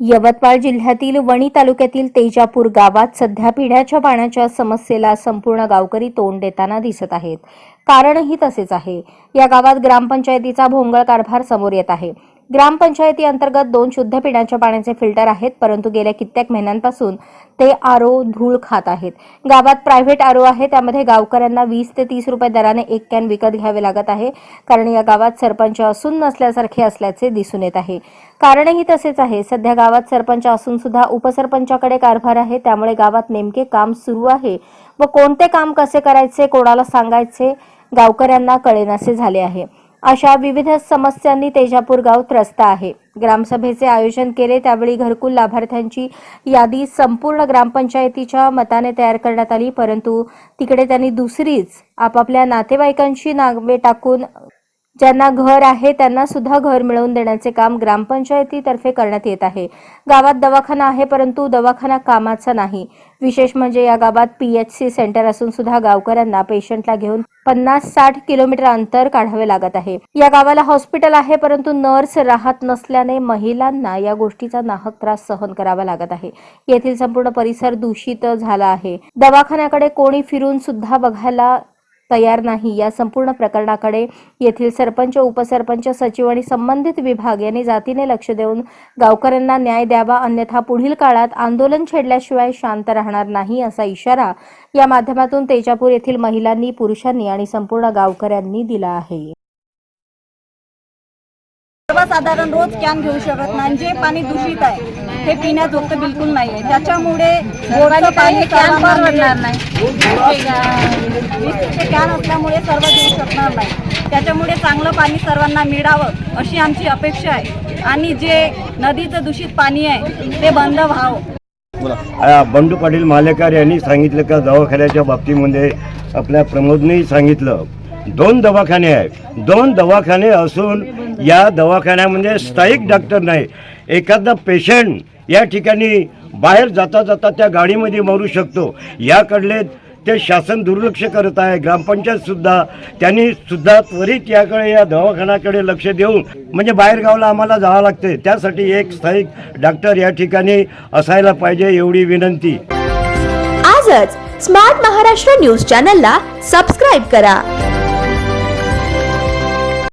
यवतमाळ जिल्ह्यातील वणी तालुक्यातील तेजापूर गावात सध्या पिण्याच्या पाण्याच्या समस्येला संपूर्ण गावकरी तोंड देताना दिसत आहेत. कारणही तसेच आहे. या गावात ग्रामपंचायतीचा भोंगळ कारभार समोर येत आहे. ग्रामपंचायती अंतर्गत दोन शुद्ध पिण्याच्या पाण्याचे फिल्टर आहेत परंतु गेल्या कित्येक महिन्यांपासून ते आरो धूळ खात आहेत. गावात प्रायव्हेट आरो आहे त्यामध्ये गावकऱ्यांना वीस ते तीस रुपये दराने एक कॅन विकत घ्यावे लागत आहे कारण या गावात सरपंच असून नसल्यासारखे असल्याचे दिसून येत आहे. कारणही तसेच आहे सध्या गावात सरपंच असून सुद्धा उपसरपंचाकडे कारभार आहे त्यामुळे गावात नेमके काम सुरू आहे. व कोणते काम कसे करायचे कोणाला सांगायचे गावकऱ्यांना कळेनासे झाले आहे. अशा विविध समस्यांनी तेजापूर गाव त्रस्त आहे. ग्रामसभेचे आयोजन केले त्यावेळी घरकुल लाभार्थ्यांची यादी संपूर्ण ग्रामपंचायतीच्या मताने तयार करण्यात आली परंतु तिकडे त्यांनी दुसरीच आपापल्या नातेवाईकांची नावे टाकून ज्यांना घर आहे त्यांना सुद्धा घर मिळवून देण्याचे काम ग्रामपंचायतीतर्फे करण्यात येत आहे. गावात दवाखाना आहे परंतु दवाखाना कामाचा नाही. विशेष म्हणजे या गावात पीएचसी सेंटर असून सुद्धा गावकऱ्यांना पेशंटला घेऊन पन्नास साठ किलोमीटर अंतर काढावे लागत आहे. या गावाला हॉस्पिटल आहे परंतु नर्स राहत नसल्याने महिलांना या गोष्टीचा नाहक त्रास सहन करावा लागत आहे. येथील संपूर्ण परिसर दूषित झाला आहे. दवाखान्याकडे कोणी फिरून सुद्धा बघायला तयार नाही. या संपूर्ण प्रकरणाकडे येथील सरपंच उपसरपंच सचिव आणि संबंधित विभाग यांनी जातीने लक्ष देऊन गावकऱ्यांना न्याय द्यावा अन्यथा पुढील काळात आंदोलन छेडल्याशिवाय शांत राहणार नाही असा इशारा या माध्यमातून तेजापूर येथील महिलांनी पुरुषांनी आणि संपूर्ण गावकऱ्यांनी दिला आहे. सर्वसाधारण रोज कॅन घेऊ शकत नाही. जे पाणी दूषित आहे ते पिण्याजोगतं बिलकुल नाही आहे त्याच्यामुळे गोडचं पाणी कॅन परवडणार नाही. कॅन असल्यामुळे सर्व घेऊ शकणार नाही. त्याच्यामुळे चांगलं पाणी सर्वांना मिळावं अशी आमची अपेक्षा आहे. आणि जे नदीचं दूषित पाणी आहे ते बंद व्हावं. बंडू पाटील मालेकर यांनी सांगितलं का दवाखान्याच्या बाबतीमध्ये आपल्या प्रमोदनेही सांगितलं. दोन दवाखाने आहेत. दोन दवाखाने असून या दवाखान्यामध्ये स्थायिक डॉक्टर नाही. एखादा पेशंट या ठिकाणी बाहेर जाता जाता त्या गाडीमध्ये मरू शकतो. याकडले ते शासन दुर्लक्ष करत आहे. ग्रामपंचायतसुद्धा त्यांनी सुद्धा त्वरित याकडे या दवाखान्याकडे लक्ष देऊन म्हणजे बाहेर गावाला आम्हाला जावं लागते त्यासाठी एक स्थायिक डॉक्टर या ठिकाणी असायला पाहिजे एवढी विनंती. आजच स्मार्ट महाराष्ट्र न्यूज चॅनलला सबस्क्राईब करा.